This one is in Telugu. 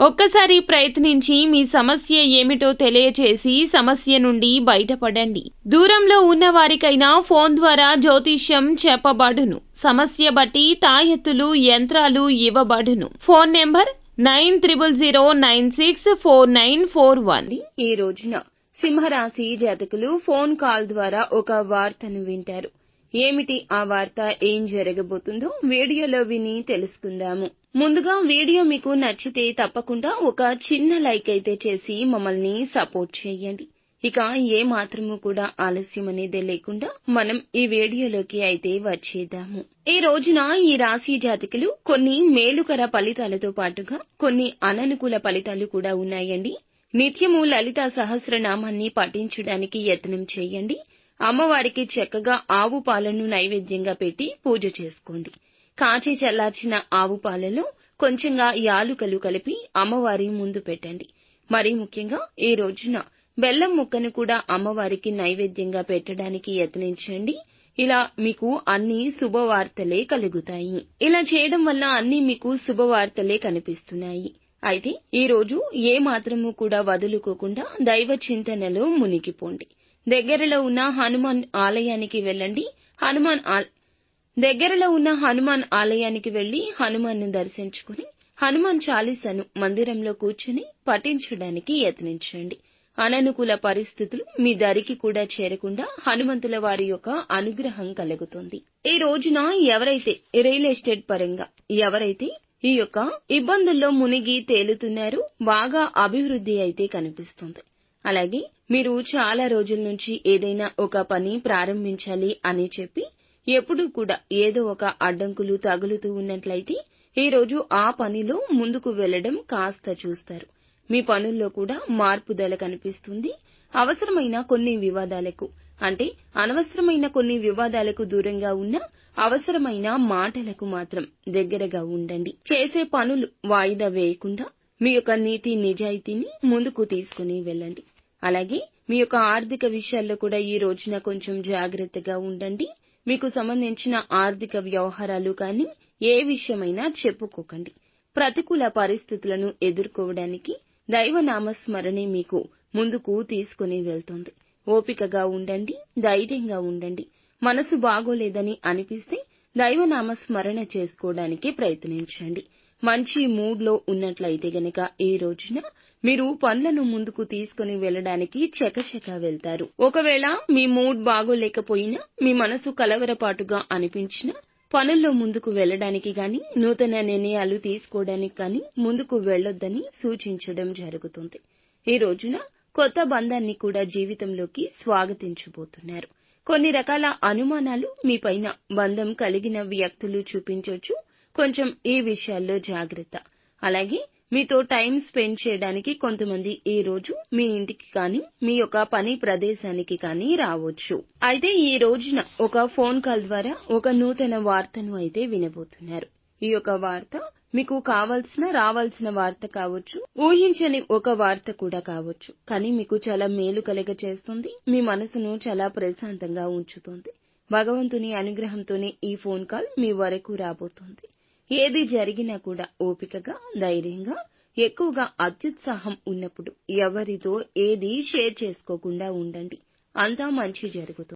ఒక్కసారి ప్రయత్నించి మీ సమస్య ఏమిటో తెలియచేసి సమస్య నుండి బయటపడండి. దూరంలో ఉన్న వారికైనా ఫోన్ ద్వారా జ్యోతిష్యం చెప్పబడును. సమస్య బట్టి తాయెత్తులు యంత్రాలు ఇవ్వబడును. Phone number nine triple zero nine six four nine four one. ఈ రోజున సింహరాశి జాతకులు ఫోన్ కాల్ ద్వారా ఒక వార్తను వింటారు. ఏమిటి ఆ వార్త? ఏం జరగబోతుందో వీడియోలో విని తెలుసుకుందాము. ముందుగా వీడియో మీకు నచ్చితే తప్పకుండా ఒక చిన్న లైక్ అయితే చేసి మమ్మల్ని సపోర్ట్ చేయండి. ఇక ఏ మాత్రము కూడా ఆలస్యం అనేది లేకుండా మనం ఈ వీడియోలోకి అయితే వచ్చేద్దాము. ఈ రోజున ఈ రాశి జాతకులు కొన్ని మేలుకర ఫలితాలతో పాటుగా కొన్ని అననుకూల ఫలితాలు కూడా ఉన్నాయండి. నిత్యము లలిత సహస్రనామాన్ని పఠించడానికి యత్నం చేయండి. అమ్మవారికి చక్కగా ఆవు పాలను నైవేద్యంగా పెట్టి పూజ చేసుకోండి. కాచి చల్లార్చిన ఆవు పాలలో కొంచెంగా యాలుకలు కలిపి అమ్మవారి ముందు పెట్టండి. మరి ముఖ్యంగా ఈ రోజున బెల్లం ముక్కను కూడా అమ్మవారికి నైవేద్యంగా పెట్టడానికి యత్నించండి. ఇలా మీకు అన్ని శుభవార్తలే కలుగుతాయి. ఇలా చేయడం వల్ల అన్ని మీకు శుభవార్తలే కనిపిస్తున్నాయి. అయితే ఈ రోజు ఏ మాత్రము కూడా వదులుకోకుండా దైవ చింతనలో మునిగిపోండి. దగ్గరలో ఉన్న హనుమాన్ ఆలయానికి వెళ్ళండి. హనుమాన్ దగ్గరలో ఉన్న హనుమాన్ ఆలయానికి వెళ్ళి హనుమాన్ను దర్శించుకుని హనుమాన్ చాలీసాను మందిరంలో కూర్చుని పఠించడానికి యత్నించండి. అననుకూల పరిస్థితులు మీ దరికి కూడా చేరకుండా హనుమంతుల వారి యొక్క అనుగ్రహం కలుగుతుంది. ఈ రోజున ఎవరైతే రియల్ ఎస్టేట్ పరంగా ఎవరైతే ఈ యొక్క ఇబ్బందుల్లో మునిగి తేలుతున్నారో బాగా అభివృద్ధి అయితే కనిపిస్తుంది. అలాగే మీరు చాలా రోజుల నుంచి ఏదైనా ఒక పని ప్రారంభించాలి అని చెప్పి ఎప్పుడూ కూడా ఏదో ఒక అడ్డంకులు తగులుతూ ఉన్నట్లయితే ఈరోజు ఆ పనిలో ముందుకు వెళ్ళడం కాస్త చూస్తారు. మీ పనుల్లో కూడా మార్పుదల కనిపిస్తుంది. అవసరమైన కొన్ని వివాదాలకు అంటే అనవసరమైన కొన్ని వివాదాలకు దూరంగా ఉన్న అవసరమైన మాటలకు మాత్రం దగ్గరగా ఉండండి. చేసే పనులు వాయిదా వేయకుండా మీ యొక్క నీతి నిజాయితీని ముందుకు తీసుకుని వెళ్ళండి. అలాగే మీ యొక్క ఆర్థిక విషయాల్లో కూడా ఈ రోజున కొంచెం జాగ్రత్తగా ఉండండి. మీకు సంబంధించిన ఆర్థిక వ్యవహారాలు కానీ ఏ విషయమైనా చెప్పుకోకండి. ప్రతికూల పరిస్థితులను ఎదుర్కోవడానికి దైవనామస్మరణే మీకు ముందుకు తీసుకుని వెళ్తుంది. ఓపికగా ఉండండి ధైర్యంగా ఉండండి. మనసు బాగోలేదని అనిపిస్తే దైవనామ స్మరణ చేసుకోవడానికి ప్రయత్నించండి. మంచి మూడ్లో ఉన్నట్లయితే గనక ఈ రోజున మీరు పనులను ముందుకు తీసుకుని వెళ్ళడానికి చకచక వెళ్తారు. ఒకవేళ మీ మూడ్ బాగోలేకపోయినా మీ మనసు కలవరపాటుగా అనిపించినా పనుల్లో ముందుకు వెళ్ళడానికి గాని నూతన నిర్ణయాలు తీసుకోవడానికి గాని ముందుకు వెళ్ళొద్దని సూచించడం జరుగుతుంది. ఈ రోజున కొత్త బంధాన్ని కూడా జీవితంలోకి స్వాగతించబోతున్నారు. కొన్ని రకాల అనుమానాలు మీ పైన బంధం కలిగిన వ్యక్తులు చూపించొచ్చు. కొంచెం ఈ విషయాల్లో జాగ్రత్త. అలాగే మీతో టైం స్పెండ్ చేయడానికి కొంతమంది ఈ రోజు మీ ఇంటికి కానీ మీ యొక్క పని ప్రదేశానికి కానీ రావచ్చు. అయితే ఈ రోజున ఒక ఫోన్ కాల్ ద్వారా ఒక నూతన వార్తను అయితే వినబోతున్నారు. ఈ యొక్క వార్త మీకు కావాల్సిన రావాల్సిన వార్త కావచ్చు ఊహించని ఒక వార్త కూడా కావచ్చు. కానీ మీకు చాలా మేలు కలగ చేస్తుంది మీ మనసును చాలా ప్రశాంతంగా ఉంచుతుంది. భగవంతుని అనుగ్రహంతోనే ఈ ఫోన్ కాల్ మీ వరకు రాబోతుంది. ఏది జరిగినా కూడా ఓపికగా ధైర్యంగా ఎక్కువగా అత్యుత్సాహం ఉన్నప్పుడు ఎవరితో ఏది షేర్ చేసుకోకుండా ఉండండి. అంతా మంచి జరుగుతుంది.